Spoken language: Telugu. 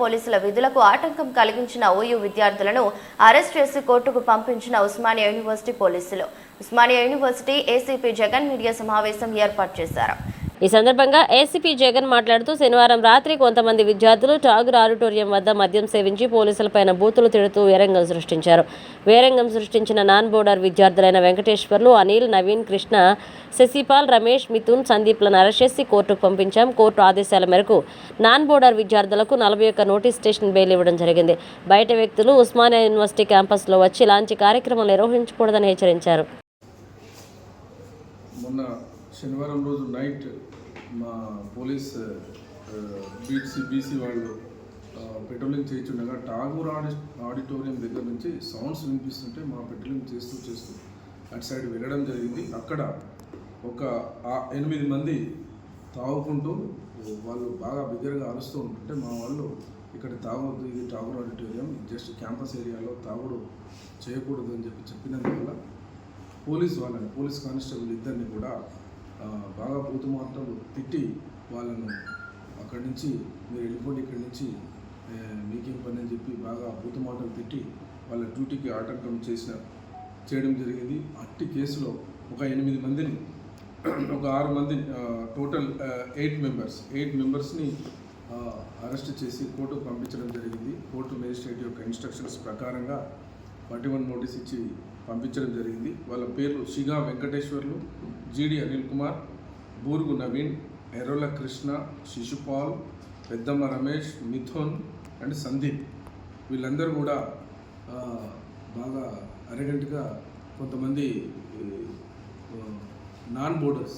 పోలీసుల విధులకు ఆటంకం కలిగించిన ఓయూ విద్యార్థులను అరెస్ట్ చేసి కోర్టుకు పంపించిన ఉస్మానియా యూనివర్సిటీ పోలీసులు. Osmania University ACP Jagan media సమావేశం ఏర్పాటు చేశారు. ఈ సందర్భంగా ఏసీపీ జగన్ మాట్లాడుతూ శనివారం రాత్రి కొంతమంది విద్యార్థులు టాగూర్ ఆడిటోరియం వద్ద మద్యం సేవించి పోలీసులపైన బూతులు తిడుతూ వేరంగం సృష్టించారు. వేరంగం సృష్టించిన నాన్ బోర్డర్ విద్యార్థులైన వెంకటేశ్వర్లు అనిల్ నవీన్ కృష్ణ శశిపాల్ రమేష్ మిథున్ సందీప్లను అరెస్ట్ చేసి కోర్టుకు పంపించాం. కోర్టు ఆదేశాల మేరకు నాన్ బోర్డర్ విద్యార్థులకు నలభై ఒక్క నోటీస్ స్టేషన్ బెయిల్ ఇవ్వడం జరిగింది. బయట వ్యక్తులు ఉస్మానియా యూనివర్సిటీ క్యాంపస్లో వచ్చి ఇలాంటి కార్యక్రమం నిర్వహించకూడదని హెచ్చరించారు. శనివారం రోజు నైట్ మా పోలీస్ బీసీ బీసీ వాళ్ళు పెట్రోలింగ్ చేయించుండగా టాగూర్ ఆడి ఆడిటోరియం దగ్గర నుంచి సౌండ్స్ వినిపిస్తుంటే మా పెట్రోలింగ్ చేస్తూ చేస్తూ అటు సైడ్ వెళ్ళడం జరిగింది. అక్కడ ఒక ఎనిమిది మంది తాగుకుంటూ వాళ్ళు బాగా బిగ్గరగా అరుస్తూ ఉంటుంటే మా వాళ్ళు ఇక్కడ తాగొద్దు ఇది టాగూర్ ఆడిటోరియం జస్ట్ క్యాంపస్ ఏరియాలో తాగుడు చేయకూడదు అని చెప్పి చెప్పినందువల్ల పోలీస్ వాళ్ళని పోలీస్ కానిస్టేబుల్ ఇద్దరిని కూడా బాగా పూతు మాటలు తిట్టి వాళ్ళను అక్కడి నుంచి మీరు వెళ్ళిపోండి ఇక్కడి నుంచి మీకేం పని అని చెప్పి బాగా బూతు మాటలు తిట్టి వాళ్ళ డ్యూటీకి ఆటంకం చేసిన చేయడం జరిగింది. అట్టి కేసులో ఒక ఎనిమిది మందిని ఒక ఆరు మంది టోటల్ ఎయిట్ మెంబర్స్ ఎయిట్ మెంబర్స్ని అరెస్ట్ చేసి కోర్టుకు పంపించడం జరిగింది. కోర్టు మేజిస్ట్రేట్ యొక్క ఇన్స్ట్రక్షన్స్ ప్రకారంగా ఫార్టీ వన్ నోటీస్ ఇచ్చి పంపించడం జరిగింది. వాళ్ళ పేర్లు షిగా వెంకటేశ్వర్లు జీడి అనిల్ కుమార్ బూర్గు నవీన్ ఎర్రల కృష్ణ శిశుపాల్ పెద్దమ్మ రమేష్ మిథున్ అండ్ సందీప్. వీళ్ళందరూ కూడా బాగా అరగంటగా కొంతమంది నాన్ బోర్డర్స్.